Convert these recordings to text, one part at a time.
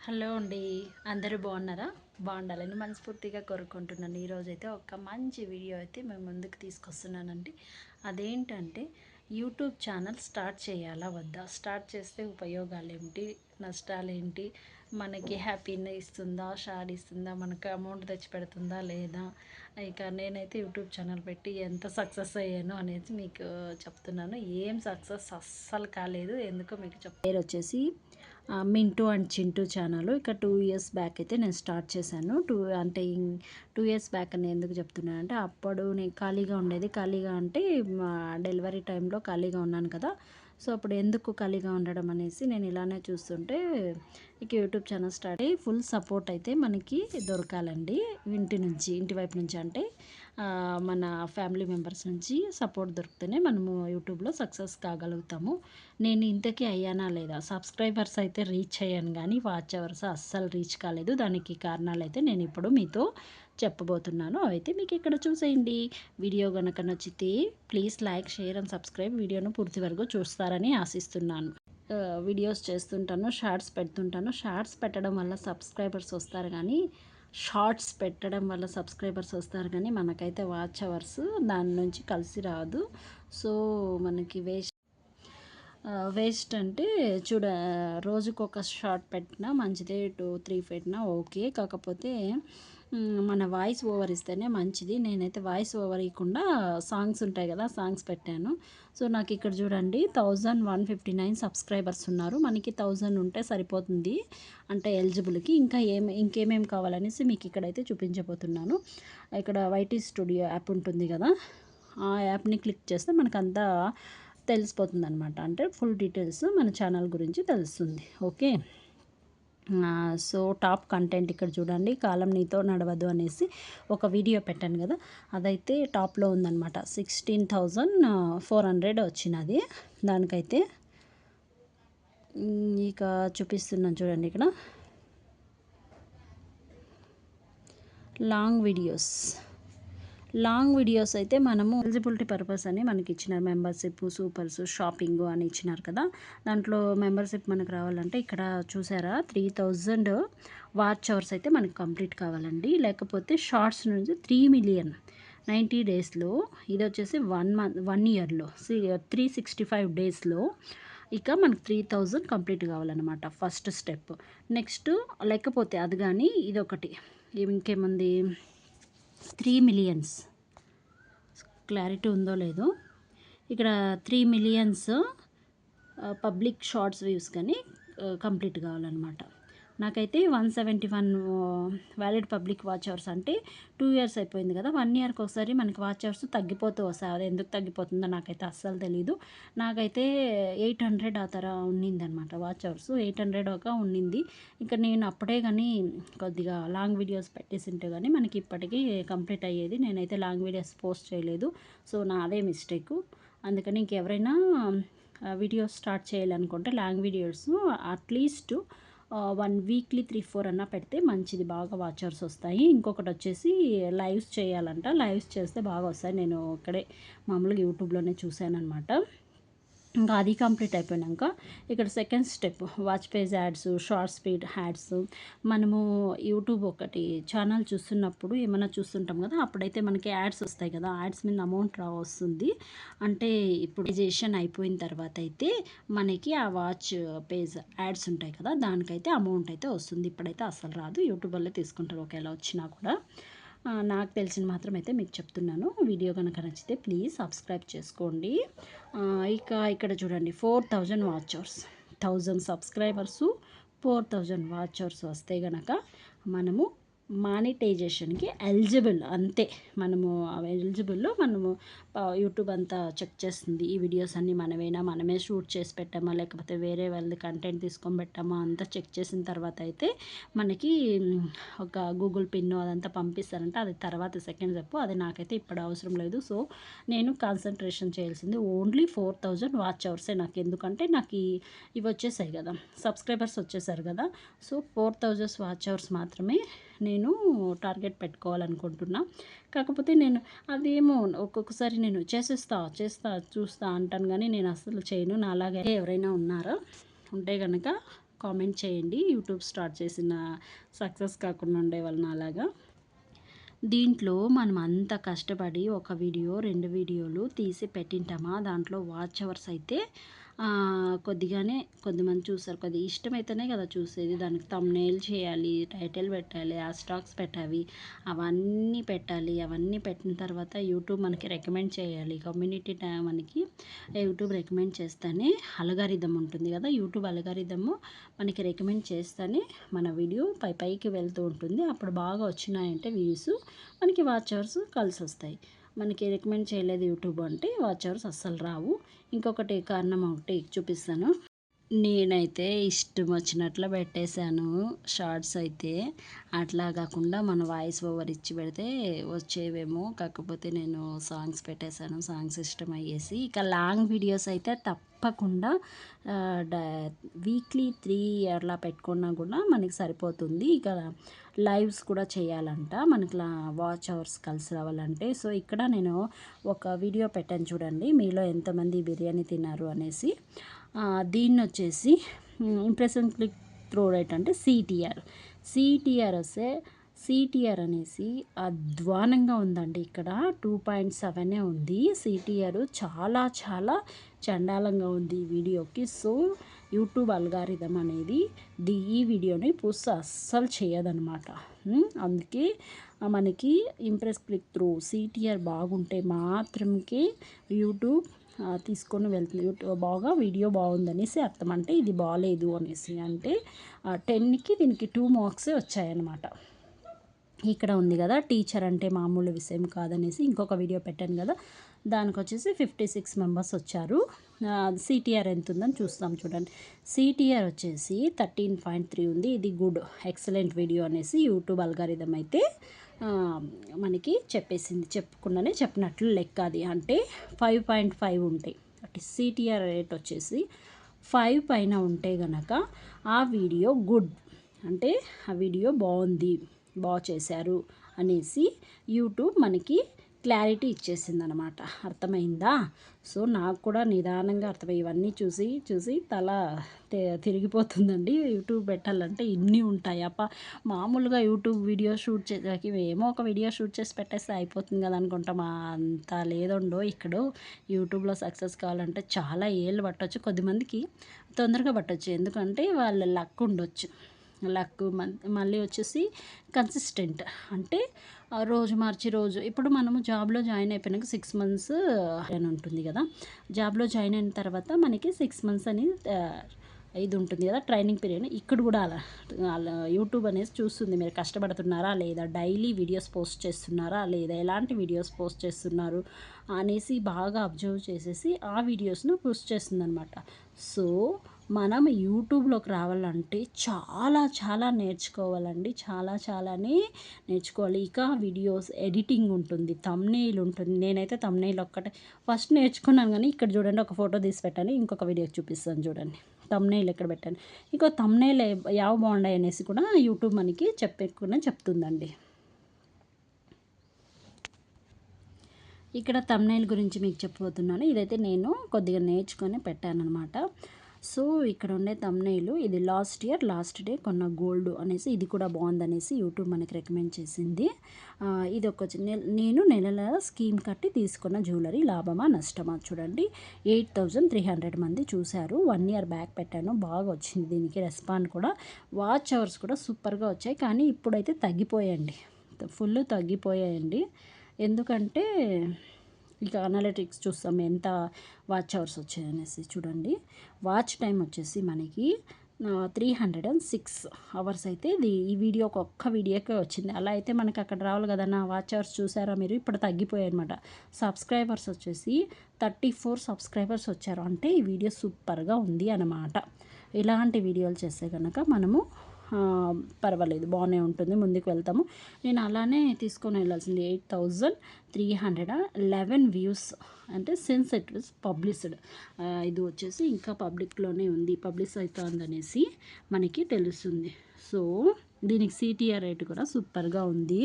Hello అండి. అందరూ బాగున్నారా? బాగుండాలని మనస్ఫూర్తిగా కోరుకుంటున్నాను. ఈరోజైతే ఒక మంచి వీడియో అయితే మేము ముందుకు తీసుకొస్తున్నానండి. అదేంటంటే యూట్యూబ్ ఛానల్ స్టార్ట్ చేయాలా వద్దా? స్టార్ట్ చేస్తే ఉపయోగాలు ఏమిటి నష్టాలు ఏంటి మనకి హ్యాపీని ఇస్తుందా? షాడ్ ఇస్తుందా? మనకు అమౌంట్ తెచ్చి పెడుతుందా లేదా? ఇక నేనైతే యూట్యూబ్ ఛానల్ పెట్టి ఎంత సక్సెస్ అయ్యాను అనేది మీకు చెప్తున్నాను. ఏం సక్సెస్ అస్సలు కాలేదు. ఎందుకో మీకు చెప్ పేరు వచ్చేసి మింటూ అండ్ చింటూ ఛానల్. ఇక టూ ఇయర్స్ బ్యాక్ అయితే నేను స్టార్ట్ చేశాను. టూ అంటే టూ ఇయర్స్ బ్యాక్ అని ఎందుకు చెప్తున్నాను అంటే అప్పుడు నేను ఖాళీగా ఉండేది. ఖాళీగా అంటే మా డెలివరీ టైంలో ఖాళీగా ఉన్నాను కదా. సో అప్పుడు ఎందుకు ఖాళీగా ఉండడం అనేసి నేను ఇలానే చూస్తుంటే ఇక యూట్యూబ్ ఛానల్ స్టార్ట్ అయ్యి ఫుల్ సపోర్ట్ అయితే మనకి దొరకాలండి. ఇంటి నుంచి ఇంటి వైపు నుంచి అంటే మన ఫ్యామిలీ మెంబర్స్ నుంచి సపోర్ట్ దొరికితేనే మనము యూట్యూబ్లో సక్సెస్ కాగలుగుతాము. నేను ఇంతకీ అయ్యానా లేదా? సబ్స్క్రైబర్స్ అయితే రీచ్ అయ్యాను కానీ వాచ్ అవర్స్ అస్సలు రీచ్ కాలేదు. దానికి కారణాలు అయితే నేను ఇప్పుడు మీతో చెప్పబోతున్నాను. అవైతే మీకు ఇక్కడ చూసేయండి. వీడియో కనుక నచ్చితే please like share and subscribe వీడియోను పూర్తి వరకు చూస్తారని ఆశిస్తున్నాను. వీడియోస్ చేస్తుంటాను షార్ట్స్ పెడుతుంటాను. షార్ట్స్ పెట్టడం వల్ల సబ్స్క్రైబర్స్ వస్తారు కానీ షార్ట్స్ పెట్టడం వల్ల సబ్స్క్రైబర్స్ వస్తారు కానీ మనకైతే వాచ్ అవర్స్ దాని నుంచి కలిసి రాదు. సో మనకి వేస్ట్ వేస్ట్ అంటే చూడ రోజుకొక షార్ట్ పెట్టినా మంచిదే టూ త్రీ పెట్టినా ఓకే. కాకపోతే మన వాయిస్ ఓవర్ ఇస్తేనే మంచిది. నేనైతే వాయిస్ ఓవర్ ఇవ్వకుండా సాంగ్స్ ఉంటాయి కదా సాంగ్స్ పెట్టాను. సో నాకు ఇక్కడ చూడండి thousand one fifty nine subscribers ఉన్నారు. మనకి థౌజండ్ ఉంటే సరిపోతుంది అంటే ఎలిజిబుల్కి. ఇంకా ఏం ఇంకేమేమి కావాలనేసి మీకు ఇక్కడైతే చూపించబోతున్నాను. ఇక్కడ వైటీ స్టూడియో యాప్ ఉంటుంది కదా ఆ యాప్ని క్లిక్ చేస్తే మనకంతా తెలిసిపోతుంది అనమాట అంటే ఫుల్ డీటెయిల్స్ మన ఛానల్ గురించి తెలుస్తుంది. ఓకే? సో టాప్ కంటెంట్ ఇక్కడ చూడండి కాలం నీతో నడవదు అనేసి ఒక వీడియో పెట్టాను కదా అదైతే టాప్లో ఉందనమాట సిక్స్టీన్ థౌజండ్ ఫోర్ హండ్రెడ్ వచ్చినది. దానికైతే ఇక చూపిస్తున్నాను చూడండి ఇక్కడ. Long videos. లాంగ్ వీడియోస్ అయితే మనము ఎలిజిబిలిటీ పర్పస్ అని మనకి ఇచ్చినారు మెంబర్షిప్ సూపర్స్ షాపింగ్ అని ఇచ్చినారు కదా. దాంట్లో మెంబర్షిప్ మనకు రావాలంటే ఇక్కడ చూసారా? త్రీ థౌజండ్ వాచ్ అవర్స్ అయితే మనకు కంప్లీట్ కావాలండి. లేకపోతే షార్ట్స్ నుంచి త్రీ మిలియన్ నైంటీ డేస్లో ఇది వచ్చేసి వన్ మంత్ వన్ ఇయర్లో త్రీ సిక్స్టీ ఫైవ్ డేస్లో ఇక మనకు త్రీ థౌజండ్ కంప్లీట్ కావాలన్నమాట ఫస్ట్ స్టెప్. నెక్స్ట్ లేకపోతే అది కానీ ఇది ఒకటి ఇంకేముంది? Three millions. క్లారిటీ ఉందో లేదో. ఇక్కడ three millions public shorts views కానీ కంప్లీట్ కావాలన్నమాట. నాకైతే one seventy one valid public watch hours అంటే టూ ఇయర్స్ అయిపోయింది కదా. వన్ ఇయర్కి ఒకసారి మనకి వాచ్ అవర్స్ తగ్గిపోతూ వస్తాయి. అది ఎందుకు తగ్గిపోతుందో నాకైతే అస్సలు తెలీదు. నాకైతే ఎయిట్ హండ్రెడ్ ఆ తర ఉన్నిందనమాట వాచ్ అవర్స్. ఎయిట్ హండ్రెడ్ ఒక ఉన్నింది. ఇంకా నేను అప్పుడే కానీ కొద్దిగా లాంగ్ వీడియోస్ పెట్టేసింటే కానీ మనకి ఇప్పటికీ కంప్లీట్ అయ్యేది. నేనైతే లాంగ్ వీడియోస్ పోస్ట్ చేయలేదు. సో నాదే మిస్టేక్. అందుకని ఇంకెవరైనా వీడియోస్ స్టార్ట్ చేయాలనుకుంటే long videos at least one weekly three four అన్నా పెడితే మంచిది బాగా వాచర్స్ వస్తాయి. ఇంకొకటి వచ్చేసి లైవ్స్ చేయాలంట. లైవ్స్ చేస్తే బాగా వస్తాయి. నేను ఇక్కడే మామూలుగా యూట్యూబ్లోనే చూశాను అనమాట ఇంకా అది కంప్లీట్ అయిపోయినాక ఇక్కడ second step watch page ads short speed ads మనము యూట్యూబ్ ఒకటి ఛానల్ చూస్తున్నప్పుడు ఏమైనా చూస్తుంటాం కదా అప్పుడైతే మనకి యాడ్స్ వస్తాయి కదా యాడ్స్ మీద అమౌంట్ రా వస్తుంది అంటే ఇప్పుడు జేషన్ అయిపోయిన తర్వాత అయితే మనకి ఆ వాచ్ పేజ్ యాడ్స్ ఉంటాయి కదా దానికైతే అమౌంట్ అయితే వస్తుంది. ఇప్పుడైతే అసలు రాదు యూట్యూబ్ వల్లే తీసుకుంటారు. ఒకవేళ వచ్చినా కూడా నాకు తెలిసిన మాత్రం అయితే మీకు చెప్తున్నాను. వీడియో కనుక నచ్చితే ప్లీజ్ సబ్స్క్రైబ్ చేసుకోండి. ఇక ఇక్కడ చూడండి four thousand watchers. Thousand subscribers four thousand watchers వస్తే గనక మనము మానిటైజేషన్కి ఎలిజిబుల్ అంతే. మనము ఎలిజిబుల్లో మనము యూట్యూబ్ అంతా చెక్ చేస్తుంది. ఈ వీడియోస్ అన్నీ మనమేనా? మనమే షూట్ చేసి పెట్టామా? లేకపోతే వేరే వాళ్ళది కంటెంట్ తీసుకొని పెట్టామా? అంతా చెక్ చేసిన తర్వాత అయితే మనకి ఒక గూగుల్ పిన్ అదంతా పంపిస్తారంటే. అది తర్వాత సెకండ్ చెప్పు. అది నాకైతే ఇప్పుడు అవసరం లేదు. సో నేను కాన్సన్ట్రేషన్ చేయాల్సింది ఓన్లీ ఫోర్ థౌజండ్ వాచ్ అవర్సే నాకు. ఎందుకంటే నాకు ఈ ఇవి వచ్చేసాయి కదా. సబ్స్క్రైబర్స్ వచ్చేసారు కదా. So four thousands watch hours మాత్రమే నేను టార్గెట్ పెట్టుకోవాలనుకుంటున్నా. కాకపోతే నేను అదేమో ఒక్కొక్కసారి నేను చేసేస్తా చేస్తా చూస్తా అంటాను కానీ నేను అసలు చేయను. నాలాగే ఎవరైనా ఉన్నారా ఉంటే కనుక కామెంట్ చేయండి. యూట్యూబ్ స్టార్ట్ చేసిన సక్సెస్ కాకుండా ఉండే వాళ్ళని అలాగా. దీంట్లో మనం అంత కష్టపడి ఒక వీడియో రెండు వీడియోలు తీసి పెట్టింటామా? దాంట్లో వాచ్ అవర్స్ అయితే కొద్దిగానే కొద్దిమంది చూస్తారు. కొద్దిగా ఇష్టమైతేనే కదా చూసేది. దానికి తమ్నేల్ చేయాలి టైటిల్ పెట్టాలి ఆ స్టాక్స్ పెట్టాలి అవన్నీ పెట్టాలి అవన్నీ పెట్టిన తర్వాత యూట్యూబ్ మనకి రికమెండ్ చేయాలి. కమ్యూనిటీ మనకి యూట్యూబ్ రికమెండ్ చేస్తేనే అలగారిథం ఉంటుంది కదా. యూట్యూబ్ అలగారిథము మనకి రికమెండ్ చేస్తేనే మన వీడియో పై పైకి వెళ్తూ ఉంటుంది. అప్పుడు బాగా వచ్చినాయంటే వ్యూస్ మనకి వాచర్స్ కలిసి వస్తాయి. మనకి రికమెండ్ చేయలేదు యూట్యూబ్ అంటే వాచ్ అవర్స్ అస్సలు రావు. ఇంకొకటి కారణం ఒకటి చూపిస్తాను. నేనైతే ఇష్టం వచ్చినట్లు పెట్టేశాను షార్ట్స్ అయితే. అట్లా కాకుండా మన వాయిస్ ఓవర్ ఇచ్చి పెడితే వచ్చేవేమో. కాకపోతే నేను సాంగ్స్ పెట్టేశాను సాంగ్స్ ఇష్టం అయ్యేసి ఇక లాంగ్ వీడియోస్ అయితే తప్పకుండా వీక్లీ త్రీ అట్లా పెట్టుకున్నా కూడా మనకి సరిపోతుంది. ఇక లైవ్స్ కూడా చేయాలంట. మనకి వాచ్ అవర్స్ కలిసి రావాలంటే. సో ఇక్కడ నేను ఒక వీడియో పెట్టాను చూడండి. మీలో ఎంతమంది బిర్యానీ తిన్నారు అనేసి. దీన్ని వచ్చేసి ఇంప్రెషన్ క్లిక్ త్రో రేట్ అంటే సిటిఆర్ సిటిఆర్ వస్తే సిటిఆర్ అనేసి అధ్వానంగా ఉందండి ఇక్కడ. టూ పాయింట్ సెవెనే ఉంది. సిటిఆర్ చాలా చాలా చండాలంగా ఉంది ఈ వీడియోకి. సో యూట్యూబ్ అల్గారిథం అనేది ది ఈ వీడియోని పుస్ అస్సలు చేయదనమాట అందుకే మనకి ఇంప్రెస్ క్లిక్ త్రూ సిటిఆర్ బాగుంటే మాత్రమే యూట్యూబ్ తీసుకొని వెళ్తుంది యూట్యూబ్ బాగా వీడియో బాగుందనేసి అర్థం. అంటే ఇది బాగాలేదు అనేసి. అంటే టెన్కి దీనికి టూ మార్క్సే వచ్చాయన్నమాట. ఇక్కడ ఉంది కదా టీచర్ అంటే మామూలు విషయం కాదనేసి ఇంకొక వీడియో పెట్టాను కదా దానికి వచ్చేసి ఫిఫ్టీ సిక్స్ మెంబర్స్ వచ్చారు. సిటీఆర్ ఎంత ఉందని చూస్తాం చూడండి. సిటీఆర్ వచ్చేసి థర్టీన్ పాయింట్ త్రీ ఉంది. ఇది గుడ్ ఎక్సలెంట్ వీడియో అనేసి యూట్యూబ్ అల్గారిథం అయితే మనకి చెప్పేసింది. చెప్పకుండానే చెప్పినట్లు లెక్క అది. అంటే ఫైవ్ పాయింట్ ఫైవ్ ఉంటాయి అంటే సిటీఆర్ రేట్ వచ్చేసి ఫైవ్ పైన ఉంటే గనక ఆ వీడియో గుడ్. అంటే ఆ వీడియో బాగుంది బాగా చేశారు అనేసి యూట్యూబ్ మనకి క్లారిటీ ఇచ్చేసింది అనమాట అర్థమైందా? సో నాకు కూడా నిదానంగా అర్థమై ఇవన్నీ చూసి చూసి తల తిరిగిపోతుందండి. యూట్యూబ్ పెట్టాలంటే ఇన్ని ఉంటాయి. అప్ప మామూలుగా యూట్యూబ్ వీడియో షూట్ చేసి ఏమో ఒక వీడియో షూట్ చేసి పెట్టేస్తే అయిపోతుంది కదా అనుకుంటాం అంత లేదండో ఇక్కడ. యూట్యూబ్లో సక్సెస్ కావాలంటే చాలా ఏళ్ళు పట్టవచ్చు కొద్దిమందికి తొందరగా పట్టవచ్చు ఎందుకంటే వాళ్ళ లక్ ఉండొచ్చు. లక్ మళ్ళీ వచ్చేసి కన్సిస్టెంట్. అంటే రోజు మార్చి రోజు. ఇప్పుడు మనము జాబ్లో జాయిన్ అయిపోయినాక సిక్స్ మంత్స్ అని ఉంటుంది కదా. జాబ్లో జాయిన్ అయిన తర్వాత మనకి సిక్స్ మంత్స్ అని ఇది ఉంటుంది కదా ట్రైనింగ్ పీరియడ్ ఇక్కడ కూడా అలా అలా యూట్యూబ్ అనేది చూస్తుంది. మీరు కష్టపడుతున్నారా లేదా? డైలీ వీడియోస్ పోస్ట్ చేస్తున్నారా లేదా? ఎలాంటి వీడియోస్ పోస్ట్ చేస్తున్నారు అనేసి బాగా అబ్జర్వ్ చేసేసి ఆ వీడియోస్ను పోస్ట్ చేస్తుంది అనమాట సో మనం యూట్యూబ్లోకి రావాలంటే చాలా చాలా నేర్చుకోవాలండి. చాలా చాలానే నేర్చుకోవాలి. ఇక వీడియోస్ ఎడిటింగ్ ఉంటుంది తమ్నేల్ ఉంటుంది. నేనైతే తమ్నేల్ ఒక్కటే. ఫస్ట్ నేర్చుకున్నాను కానీ ఇక్కడ చూడండి ఒక ఫోటో తీసి పెట్టాను ఇంకొక వీడియో చూపిస్తాను చూడండి. తమ్నేల్ ఎక్కడ పెట్టాను? ఇంకో తమ్నేల్ యావ బాగుండాయి అనేసి కూడా యూట్యూబ్ మనకి చెప్పకుండా చెప్తుందండి. ఇక్కడ తమ్నైల్ గురించి మీకు చెప్పబోతున్నాను. ఇదైతే నేను కొద్దిగా నేర్చుకొని పెట్టాను అనమాట సో ఇక్కడ ఉండే తమ్నైలు ఇది లాస్ట్ ఇయర్ లాస్ట్ డే కొన్న గోల్డ్ అనేసి ఇది కూడా బాగుందనేసి యూట్యూబ్ మనకి రికమెండ్ చేసింది. ఇది ఒక నేను నెలల స్కీమ్ కట్టి తీసుకున్న జ్యువెలరీ లాభమా నష్టమా చూడండి. ఎయిట్ థౌజండ్ త్రీ హండ్రెడ్ మంది చూశారు. వన్ ఇయర్ బ్యాక్ పెట్టాను. బాగా వచ్చింది దీనికి రెస్పాండ్ కూడా. వాచ్ అవర్స్ కూడా సూపర్గా వచ్చాయి. కానీ ఇప్పుడైతే తగ్గిపోయాయండి. ఫుల్ తగ్గిపోయాయండి. ఎందుకంటే ఇక అనాలిటిక్స్ చూస్తాం ఎంత వాచ్ అవర్స్ వచ్చాయనేసి చూడండి. వాచ్ టైం వచ్చేసి మనకి three hundred and six hours అయితే ఇది ఈ వీడియో ఒక్క వీడియోకే వచ్చింది. అలా అయితే మనకి అక్కడ రావాలి కదన్నా వాచ్ అవర్స్ చూసారా మీరు? ఇప్పుడు తగ్గిపోయాయి అనమాట సబ్స్క్రైబర్స్ వచ్చేసి థర్టీ ఫోర్ సబ్స్క్రైబర్స్ వచ్చారు. అంటే ఈ వీడియో సూపర్గా ఉంది అనమాట ఇలాంటి వీడియోలు చేస్తే కనుక మనము పర్వాలేదు బాగానే ఉంటుంది ముందుకు వెళ్తాము. నేను అలానే తీసుకొని వెళ్ళాల్సింది eight thousand three hundred? Eleven views అంటే సిన్స్ ఇట్ వాజ్ పబ్లిష్డ్ ఇది వచ్చేసి ఇంకా పబ్లిక్లోనే ఉంది పబ్లిష్ అవుతుందనేసి మనకి తెలుస్తుంది. సో దీనికి సిటీఆర్ రేట్ కూడా సూపర్గా ఉంది.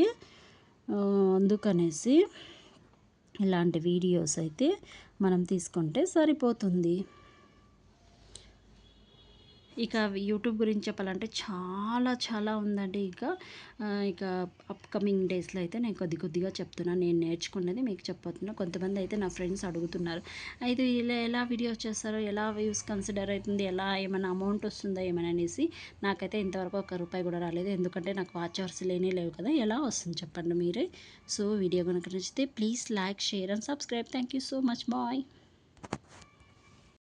అందుకనేసి ఇలాంటి వీడియోస్ అయితే మనం తీసుకుంటే సరిపోతుంది. ఇక యూట్యూబ్ గురించి చెప్పాలంటే చాలా చాలా ఉందండి. ఇక ఇక అప్కమింగ్ డేస్లో అయితే నేను కొద్ది కొద్దిగా చెప్తున్నాను నేను నేర్చుకున్నది మీకు చెప్పబోతున్నా. కొంతమంది అయితే నా ఫ్రెండ్స్ అడుగుతున్నారు. అయితే ఇలా ఎలా వీడియోస్ చేస్తారో ఎలా వ్యూస్ కన్సిడర్ అవుతుంది ఎలా ఏమైనా అమౌంట్ వస్తుందా ఏమైనా అనేసి నాకైతే ఇంతవరకు ఒక రూపాయి కూడా రాలేదు. ఎందుకంటే నాకు వాచ్ అవర్స్ లేనే లేవు కదా. ఎలా వస్తుంది చెప్పండి మీరే? సో వీడియో కనుక నచ్చితే please like share and subscribe thank you so much bye